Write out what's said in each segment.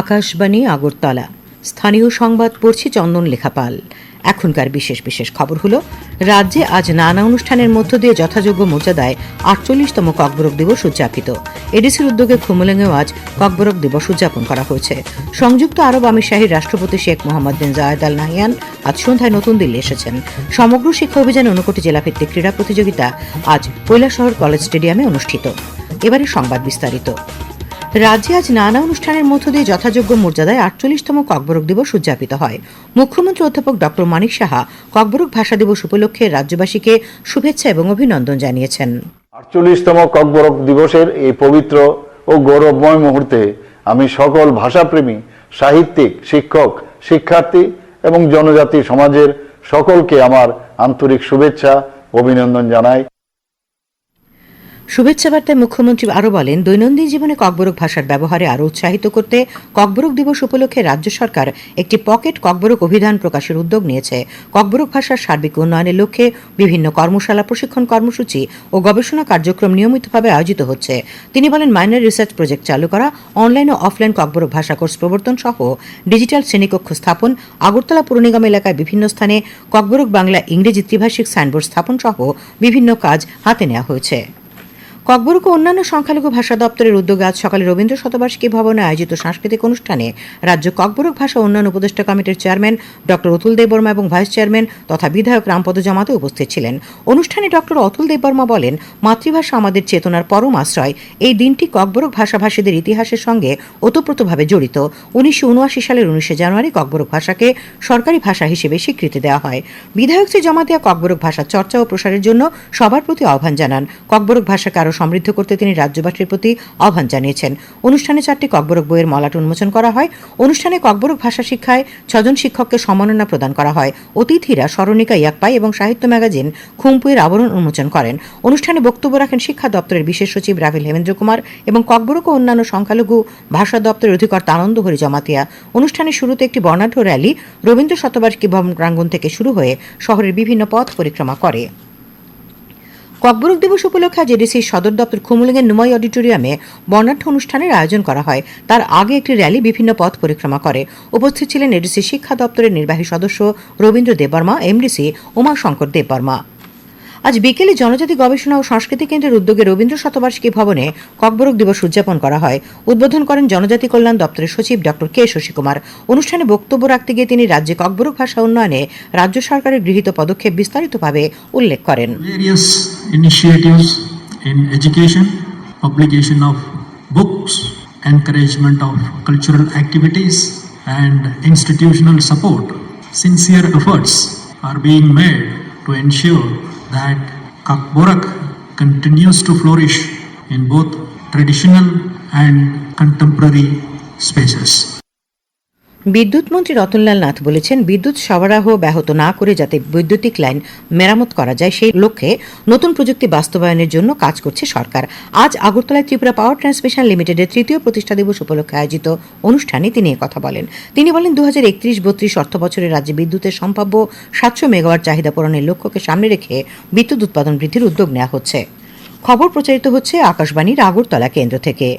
আকাশবাণী, আগরতলা। স্থানীয় সংবাদ পড়ছি চন্দন লেখাপাল। এখনকার বিশেষ বিশেষ খবর হলো, রাজ্যে আজ নানা অনুষ্ঠানের মধ্য দিয়ে যথাযোগ্য মর্যাদায় আটচল্লিশতম ককবরক দিবস উদযাপিত। এডিসির উদ্যোগে খুমুলেঙ্গেও আজ ককবরক দিবস উদযাপন করা হয়েছে। সংযুক্ত আরব আমিরশাহীর রাষ্ট্রপতি শেখ মোহাম্মদ বিন জায়েদ আল নাহিয়ান আজ সন্ধ্যায় নতুন দিল্লি এসেছেন। সমগ্র শিক্ষা অভিযান অনুকোটি জেলাভিত্তিক ক্রীড়া প্রতিযোগিতা আজ কৈলাসহর কলেজ স্টেডিয়ামে অনুষ্ঠিত। এবারে সংবাদ বিস্তারিত। রাজ্যে আজ নানা অনুষ্ঠানের মধ্য দিয়ে যথাযোগ্য মর্যাদায় আটচল্লিশতম ককবরক দিবস উদযাপিত হয়। মুখ্যমন্ত্রী অধ্যাপক ডক্টর মানিক সাহা ককবরক ভাষা দিবস উপলক্ষে রাজ্যবাসীকে শুভেচ্ছা এবং অভিনন্দন জানিয়েছেন। আটচল্লিশতম ককবরক দিবসের এই পবিত্র ও গৌরবময় মুহূর্তে আমি সকল ভাষাপ্রেমী, সাহিত্যিক, শিক্ষক, শিক্ষার্থী এবং জনজাতি সমাজের সকলকে আমার আন্তরিক শুভেচ্ছা, অভিনন্দন জানাই। শুভেচ্ছা বার্তায় মুখ্যমন্ত্রী আরও বলেন, দৈনন্দিন জীবনে ককবরক ভাষার ব্যবহারে আরও উৎসাহিত করতে ককবরক দিবস উপলক্ষে রাজ্য সরকার একটি পকেট ককবরক অভিধান প্রকাশের উদ্যোগ নিয়েছে। ককবরক ভাষার সার্বিক উন্নয়নের লক্ষ্যে বিভিন্ন কর্মশালা, প্রশিক্ষণ কর্মসূচি ও গবেষণা কার্যক্রম নিয়মিতভাবে আয়োজিত হচ্ছে। তিনি বলেন, মাইনার রিসার্চ প্রজেক্ট চালু করা, অনলাইন ও অফলাইন ককবরক ভাষা কোর্স প্রবর্তন সহ ডিজিটাল শ্রেণীকক্ষ স্থাপন, আগরতলা পুর নিগম এলাকায় বিভিন্ন স্থানে ককবরক বাংলা ইংরেজি ত্রিভাষিক সাইনবোর্ড স্থাপন সহ বিভিন্ন কাজ হাতে নেওয়া হয়েছে। ককবরক অন্যান্য সংখ্যালঘু ভাষা দপ্তরের উদ্যোগে আজ সকালে রবীন্দ্র শতবার্ষিকী ভবনে আয়োজিত সাংস্কৃতিক অনুষ্ঠানে রাজ্য ককবরক ভাষা উন্নয়ন উপদেষ্টা কমিটির চেয়ারম্যান ডক্টর অতুল দেববর্মা এবং ভাইস চেয়ারম্যান তথা বিধায়ক রামপদ জমাতে উপস্থিত ছিলেন। অনুষ্ঠানে ডক্টর অতুল দেববর্মা বলেন, মাতৃভাষা আমাদের চেতনার পরম আশ্রয়। এই দিনটি ককবরক ভাষাভাষীদের ইতিহাসের সঙ্গে ওতপ্রোতভাবে জড়িত। উনিশশো উনআশি সালের উনিশে জানুয়ারি ককবরক ভাষাকে সরকারি ভাষা হিসেবে স্বীকৃতি দেওয়া হয়। বিধায়ক শ্রী জমাতিয়া ককবরক ভাষা চর্চা ও প্রসারের জন্য সবার প্রতি আহ্বান জানান। ককবরক ভাষাকে আরও সমৃদ্ধ করতে তিনি রাজ্যবাসীর প্রতি আহ্বান জানিয়েছেন। অনুষ্ঠানে চারটি ককবরক বইয়ের মলাট উন্মোচন করা হয়। অনুষ্ঠানে ককবরক ভাষা শিক্ষায় ছজন শিক্ষককে সম্মাননা প্রদান করা হয়। অতিথিরা স্মরণিকা ইয়াকপাই এবং সাহিত্য ম্যাগাজিন খুমপুয়ের আবরণ উন্মোচন করেন। অনুষ্ঠানে বক্তব্য রাখেন শিক্ষা দপ্তরের বিশেষ সচিব রাভিল হেমেন্দ্র কুমার এবং ককবরক ও অন্যান্য সংখ্যালঘু ভাষা দপ্তরের অধিকর্তা আনন্দ হরি জমাতিয়া অনুষ্ঠানের শুরুতে একটি বর্ণাঢ্য র্যালি রবীন্দ্র শতবার্ষিকী ভবন প্রাঙ্গণ থেকে শুরু হয়ে শহরের বিভিন্ন পথ পরিক্রমা করে। ককবরক দিবস উপলক্ষে আজ এডিসির সদর দপ্তর খুমুলিংয়ের নুমাই অডিটোরিয়ামে বর্ণাঢ্য অনুষ্ঠানের আয়োজন করা হয়। তার আগে একটি র্যালি বিভিন্ন পথ পরিক্রমা করে। উপস্থিত ছিলেন এডিসি শিক্ষা দপ্তরের নির্বাহী সদস্য রবীন্দ্র দেববর্মা, এমডিসি উমাশঙ্কর দেববর্মা। আজ বিকেলে জনজাতি গবেষণা ও সংস্কৃতি কেন্দ্রের উদ্যোগে রবীন্দ্র শতবার্ষিকী ভবনে ককবরক দিবস উদযাপন করা হয়। উদ্বোধন করেন জনজাতি কল্যাণ দপ্তরের সচিব ডক্টর কে শশী কুমার অনুষ্ঠানে বক্তব্য রাখতে গিয়ে তিনি রাজ্যে ককবরক ভাষা উন্নয়নে রাজ্য সরকারের গৃহীত পদক্ষেপ বিস্তারিতভাবে উল্লেখ করেন। Encouragement of cultural activities, and institutional support. Sincere efforts are being made to ensure that Kakborak continues to flourish in both traditional and contemporary spaces. বিদ্যুৎ মন্ত্রী রতনলাল নাথ বলেছেন, বিদ্যুৎ সরবরাহ ব্যাহত না করে যাতে বৈদ্যুতিক লাইন মেরামত করা যায়, সেই লক্ষ্যে নতুন প্রযুক্তি বাস্তবায়নের জন্য কাজ করছে সরকার। আজ আগরতলায় ত্রিপুরা পাওয়ার ট্রান্সমিশন লিমিটেডের তৃতীয় প্রতিষ্ঠা দিবস উপলক্ষে আয়োজিত অনুষ্ঠানে তিনি কথা বলেন। তিনি বলেন দু হাজার একত্রিশ বত্রিশ অর্থ বছরে রাজ্যে বিদ্যুতের সম্ভাব্য সাতশো মেগাওয়াট চাহিদা পূরণের লক্ষ্যকে সামনে রেখে বিদ্যুৎ উৎপাদন বৃদ্ধির উদ্যোগ নেওয়া হচ্ছে। খবর প্রচারিত হচ্ছে আকাশবাণীর আগরতলা কেন্দ্র থেকে।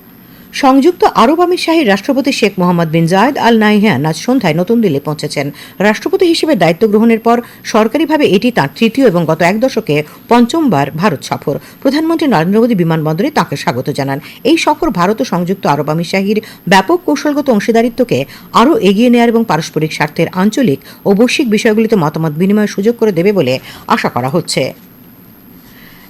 সংযুক্ত আরব আমিরশাহীর রাষ্ট্রপতি শেখ মোহাম্মদ বিন জায়েদ আল নাইহান আজ সন্ধ্যায় নতুন দিল্লি পৌঁছেছেন। রাষ্ট্রপতি হিসেবে দায়িত্ব গ্রহণের পর সরকারিভাবে এটি তাঁর তৃতীয় এবং গত এক দশকে পঞ্চমবার ভারত সফর। প্রধানমন্ত্রী নরেন্দ্র মোদী বিমানবন্দরে তাঁকে স্বাগত জানান। এই সফর ভারত ও সংযুক্ত আরব আমিরশাহীর ব্যাপক কৌশলগত অংশীদারিত্বকে আরও এগিয়ে নেওয়ার এবং পারস্পরিক স্বার্থের আঞ্চলিক ও বৈশ্বিক বিষয়গুলিতে মতামত বিনিময়ের সুযোগ করে দেবে বলে আশা করা হচ্ছে।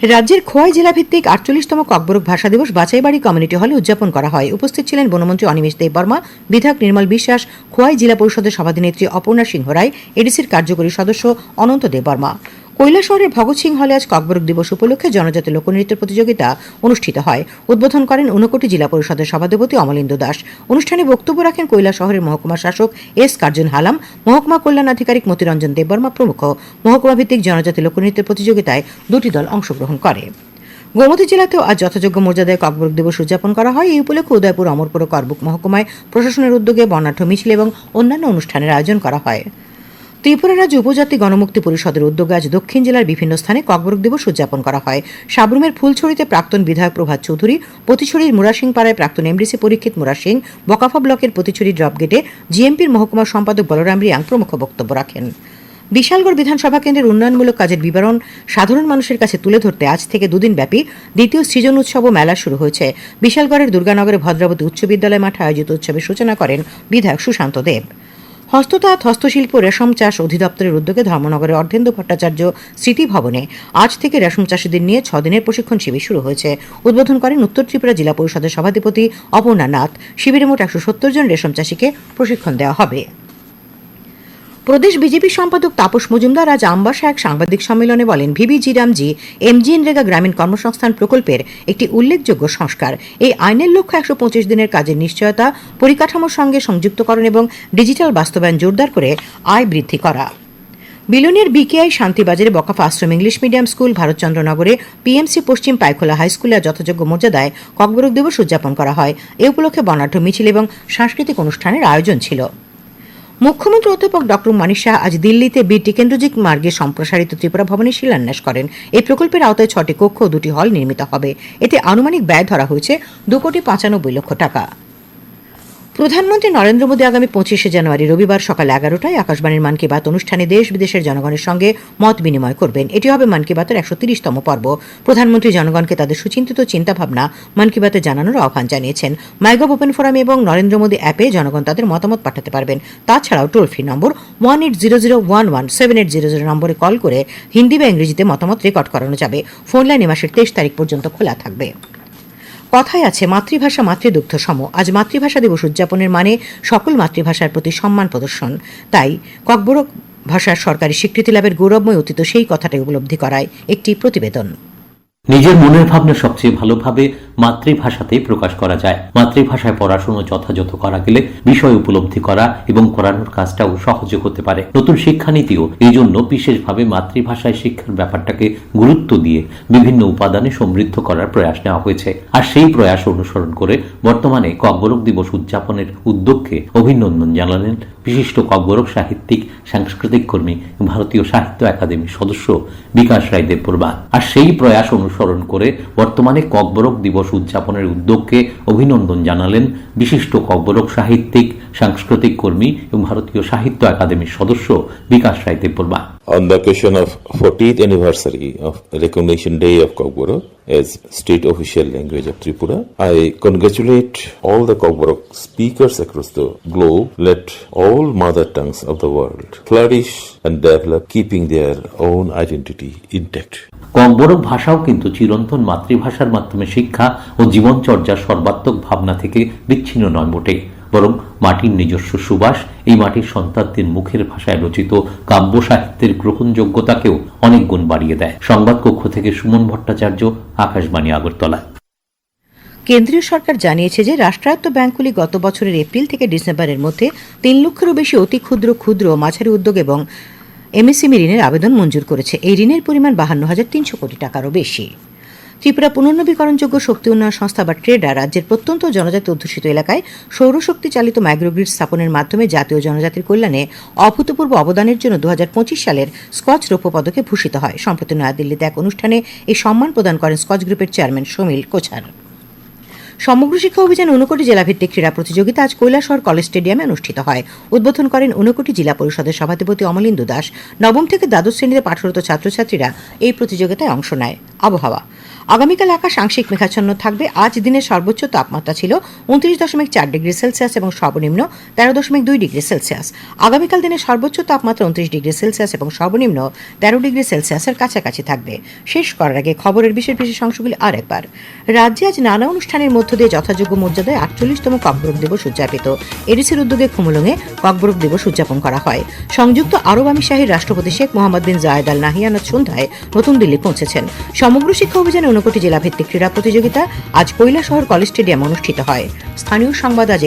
রাজ্যের খোয়াই জেলা ভিত্তিক আটচল্লিশতম ককবরক ভাষা দিবস বাছাইবাড়ি কমিউনিটি হলে উদযাপন করা হয়। উপস্থিত ছিলেন বনমন্ত্রী অনিমেষ দেববর্মা বিধায়ক নির্মল বিশ্বাস, খোয়াই জেলা পরিষদের সভাধিনেত্রী অপর্ণা সিংহ রায় এডিসির কার্যকরী সদস্য অনন্ত দেববর্মা কৈলাসহরের ভগৎ সিং হলে আজ ককবরক দিবস উপলক্ষে জনজাতি লোকনৃত্য প্রতিযোগিতা অনুষ্ঠিত হয়। উদ্বোধন করেন ঊনকোটি জেলা পরিষদের সভাধিপতি অমলেন্দু দাস। অনুষ্ঠানে বক্তব্য রাখেন কৈলাসহরের মহকুমা শাসক এস কার্জন হালাম, মহকুমা কল্যাণ আধিকারিক মতিরঞ্জন দেববর্মা প্রমুখ। মহকুমা ভিত্তিক জনজাতি লোকনৃত্য প্রতিযোগিতায় দুটি দল অংশগ্রহণ করে। গোমতী জেলাতেও আজ যথাযোগ্য মর্যাদায় ককবরক দিবস উদযাপন করা হয়। এই উপলক্ষে উদয়পুর অমরপুর ও করবুক মহকুমায় প্রশাসনের উদ্যোগে বর্ণাঢ্য মিছিল এবং অন্যান্য অনুষ্ঠানের আয়োজন করা হয়। ত্রিপুরা রাজ্য উপজাতি গণমুক্তি পরিষদের উদ্যোগে আজ দক্ষিণ জেলার বিভিন্ন স্থানে ককবরক দিবস উদযাপন করা হয়। সাবরুমের ফুলছড়িতে প্রাক্তন বিধায়ক প্রভাত চৌধুরী প্রতিছড়ির মুরাসিং পাড়ায় প্রাক্তন এমডিসি পরীক্ষিত মুরাসিং বকাফা ব্লকের প্রতিছড়ি ড্রপ গেটে জিএমপির মহকুমা সম্পাদক বলরাম রিয়াং প্রমুখ বক্তব্য রাখেন। বিশালগড় বিধানসভা কেন্দ্রের উন্নয়নমূলক কাজের বিবরণ সাধারণ মানুষের কাছে তুলে ধরতে আজ থেকে দুদিন ব্যাপী দ্বিতীয় সৃজন উৎসব ও মেলা শুরু হয়েছে। বিশালগড়ের দুর্গানগরে ভদ্রাবতী উচ্চ বিদ্যালয় মাঠে আয়োজিত উৎসবের সূচনা করেন বিধায়ক সুশান্ত দেব। হস্ততাঁত হস্তশিল্প রেশম চাষ অধিদপ্তরের উদ্যোগে ধর্মনগরের অর্ধেন্দু ভট্টাচার্য স্মৃতি ভবনে আজ থেকে রেশম চাষীদের নিয়ে ছদিনের প্রশিক্ষণ শিবির শুরু হয়েছে। উদ্বোধন করেন উত্তর ত্রিপুরা জেলা পরিষদের সভাধিপতি অপর্ণা নাথ। শিবিরে মোট একশো সত্তর জন রেশম চাষীকে প্রশিক্ষণ দেওয়া হবে। প্রদেশ বিজেপি সম্পাদক তাপস মজুমদার আজ আমবাসা এক সাংবাদিক সম্মেলনে বলেন ভিবি জিরামজি এমজি রেগা গ্রামীণ কর্মসংস্থান প্রকল্পের একটি উল্লেখযোগ্য সংস্কার। এই আইনের লক্ষ্য একশো পঁচিশ দিনের কাজের নিশ্চয়তা, পরিকাঠামোর সঙ্গে সংযুক্তকরণ এবং ডিজিটাল বাস্তবায়ন জোরদার করে আয় বৃদ্ধি করা। বিলনের BKI শান্তিবাজারে Bakafa Ashram English medium school, ভারতচন্দ্রনগরে PMC পশ্চিম পাইখোলা হাই স্কুলে যথাযোগ্য মর্যাদায় ককবরক দিবস উদযাপন করা হয়। এ উপলক্ষে বর্ণাঢ্য মিছিল এবং সাংস্কৃতিক অনুষ্ঠানের আয়োজন ছিল। মুখ্যমন্ত্রী অধ্যাপক ড মানিক শাহ আজ দিল্লিতে বীর টিকেন্দ্রজিৎ মার্গে সম্প্রসারিত ত্রিপুরা ভবনে শিলান্যাস করেন। এই প্রকল্পের আওতায় ছটি কক্ষ ও দুটি হল নির্মিত হবে। এতে আনুমানিক ব্যয় ধরা হয়েছে দু কোটি পঁচানব্বই লক্ষ টাকা। প্রধানমন্ত্রী নরেন্দ্র মোদী আগামী পঁচিশে জানুয়ারি, রবিবার সকাল এগারোটায় আকাশবাণীর মন কি বাত অনুষ্ঠানে দেশ বিদেশের জনগণের সঙ্গে মত বিনিময় করবেন। এটি হবে মন কি বাতের একশো তিরিশতম পর্ব। প্রধানমন্ত্রী জনগণকে তাদের সুচিন্তিত চিন্তাভাবনা মন কি বাতে জানানোর আহ্বান জানিয়েছেন। মাইগভ ওপেন ফোরামে এবং নরেন্দ্র মোদী অ্যাপে জনগণ তাদের মতামত পাঠাতে পারবেন। তাছাড়াও toll free number one eight zero zero one one seven eight zero zero নম্বরে কল করে হিন্দি বা ইংরেজিতে মতামত রেকর্ড করানো যাবে। ফোন লাইন এ মাসের তেইশ তারিখ পর্যন্ত খোলা থাকবে। কথায় আছে, মাতৃভাষা মাতৃদুগ্ধ সম আজ মাতৃভাষা দিবস উদযাপনের মানে সকল মাতৃভাষার প্রতি সম্মান প্রদর্শন। তাই ককবরক ভাষার সরকারি স্বীকৃতি লাভের গৌরবময় অতীত সেই কথাটাই উপলব্ধি করায় একটি প্রতিবেদন। নিজের মনের ভাবনা সবচেয়ে ভালোভাবে মাতৃভাষাতে প্রকাশ করা যায়। মাতৃভাষায় পড়াশুনো যথাযথ করা গেলে বিষয় উপলব্ধি করা এবং করানোর কাজটাও সহজে হতে পারে। নতুন শিক্ষানীতিও এই জন্য বিশেষভাবে মাতৃভাষায় শিক্ষার ব্যাপারটাকে গুরুত্ব দিয়ে বিভিন্ন উপাদানে সমৃদ্ধ করার প্রয়াস নেওয়া হয়েছে। আর সেই প্রয়াস অনুসরণ করে বর্তমানে ককবরক দিবস উদযাপনের উদ্যোগকে অভিনন্দন জানালেন বিশিষ্ট ককবরক সাহিত্যিক, সাংস্কৃতিক কর্মী, ভারতীয় সাহিত্য একাডেমির সদস্য বিকাশ রায় দেববর্মা। আর সেই প্রয়াস অনুসরণ করে বর্তমানে ককবরক দিবস উদযাপনের উদ্যোগকে অভিনন্দন জানালেন বিশিষ্ট কব্বরক সাহিত্যিক সাংস্কৃতিক কর্মী এবং ভারতীয় সাহিত্য একাডেমির সদস্য বিকাশ রায় Debbarma On the occasion of 40th anniversary of Recognition Day of Kokborok as state official language of Tripura, I congratulate all the Kokborok speakers across the globe. Let all mother tongues of the world flourish and develop, keeping their own identity intact. Kokborok ভাষাও কিন্তু চিরন্তন মাতৃভাষার মাধ্যমে শিক্ষা ও জীবনচর্যার সর্বাত্মক ভাবনা থেকে বিচ্ছিন্ন নয় মোটে বরং মাটির নিজস্ব সুবাস, এই মাটির সন্তানদের মুখের ভাষায় রচিত কাব্য সাহিত্যের গ্রহণযোগ্যতাকেও অনেক গুণ বাড়িয়ে দেয়। সংবাদ কক্ষ থেকে সুমন ভট্টাচার্য, আকাশবাণী, আগরতলা। কেন্দ্রীয় সরকার জানিয়েছে যে রাষ্ট্রায়ত্ত ব্যাংকগুলি গত বছরের এপ্রিল থেকে ডিসেম্বরের মধ্যে তিন লক্ষেরও বেশি অতি ক্ষুদ্র ক্ষুদ্র মাঝারি উদ্যোগ এবং এমএসএমই ঋণের আবেদন মঞ্জুর করেছে। এই ঋণের পরিমাণ বাহান্ন হাজার তিনশো কোটি টাকারও বেশি। ত্রিপুরা পুনর্নবীকরণযোগ্য শক্তি উন্নয়ন সংস্থা বা ট্রেডা রাজ্যের প্রত্যন্ত জনজাতি অধ্যুষিত এলাকায় সৌরশক্তি চালিত মাইক্রোগ্রিড স্থাপনের মাধ্যমে জাতীয় জনজাতির কল্যাণে অভূতপূর্ব অবদানের জন্য দু হাজার পঁচিশ সালের স্কচ রৌপ্য পদকে ভূষিত হয়। সম্প্রতি নয়াদিল্লিতে এক অনুষ্ঠানে এই সম্মান প্রদান করেন স্কচ গ্রুপের চেয়ারম্যান সমীল কোছার। সমগ্র শিক্ষা অভিযান ঊনকোটি জেলাভিত্তিক ক্রীড়া প্রতিযোগিতা আজ কৈলাসহর কলেজ স্টেডিয়ামে অনুষ্ঠিত হয়। উদ্বোধন করেন ঊনকোটি জেলা পরিষদের সভাধিপতি অমলিন্দু দাস। নবম থেকে দ্বাদশ শ্রেণীতে পাঠরত ছাত্রছাত্রীরা এই প্রতিযোগিতায় অংশ নেয়। আবহাওয়া। আগামীকাল আকাশ আংশিক মেঘাচ্ছন্ন থাকবে। আজ দিনের সর্বোচ্চ তাপমাত্রা ছিল উনত্রিশ দশমিক চার ডিগ্রি সেলসিয়াস এবং সর্বনিম্ন তেরো দশমিক দুই ডিগ্রি সেলসিয়াস। আগামীকাল দিনের সর্বোচ্চ তাপমাত্রা উনত্রিশ ডিগ্রি সেলসিয়াস এবং সর্বনিম্ন তেরো ডিগ্রি সেলসিয়াসের কাছাকাছি থাকবে। শেষ করার আগে খবরের বিশেষ বিশেষ অংশগুলি আর একবার রাজ্যে আজ নানা অনুষ্ঠানের মধ্য দিয়ে যথাযোগ্য মর্যাদায় আটচল্লিশতম ককবরক দিবস উদযাপিত। এডিসির উদ্যোগে খুমুলুঙে ককবরক দিবস উদযাপন করা হয়। সংযুক্ত আরব আমিরশাহীর রাষ্ট্রপতি শেখ মোহাম্মদ বিন জায়েদ আল নাহিয়ান আজ সন্ধ্যায় নতুন দিল্লি পৌঁছেছেন। সমগ্র শিক্ষা অভিযানে ঊনকোটি জেলাভিত্তিক ক্রীড়া প্রতিযোগিতা আজ কৈলাসহর কলেজ স্টেডিয়াম অনুষ্ঠিত হয়। স্থানীয় সংবাদ আজ